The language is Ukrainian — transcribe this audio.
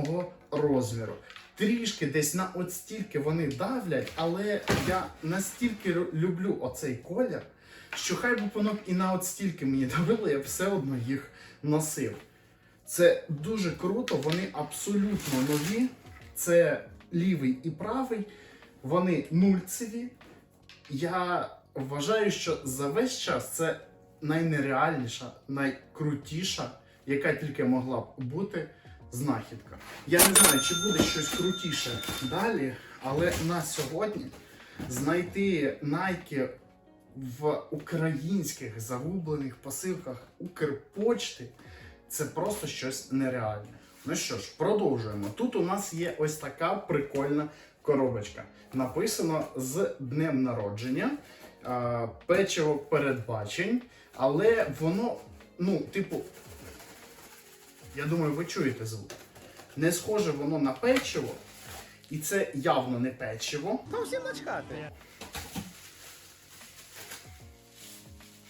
мого розміру. Трішки десь на от стільки вони давлять, але я настільки люблю оцей колір, що хай би воно і на от стільки мені давило, я все одно їх носив. Це дуже круто, вони абсолютно нові. Це лівий і правий, вони нульцеві. Я вважаю, що за весь час це найнереальніша, найкрутіша, яка тільки могла б бути знахідка. Я не знаю, чи буде щось крутіше далі, але на сьогодні знайти Nike в українських загублених посилках Укрпочти це просто щось нереальне. Ну що ж, продовжуємо. Тут у нас є ось така прикольна коробочка. Написано з днем народження, печиво передбачень, але воно, ну, типу, я думаю, ви чуєте звук. Не схоже воно на печиво, і це явно не печиво. Та всім начхати.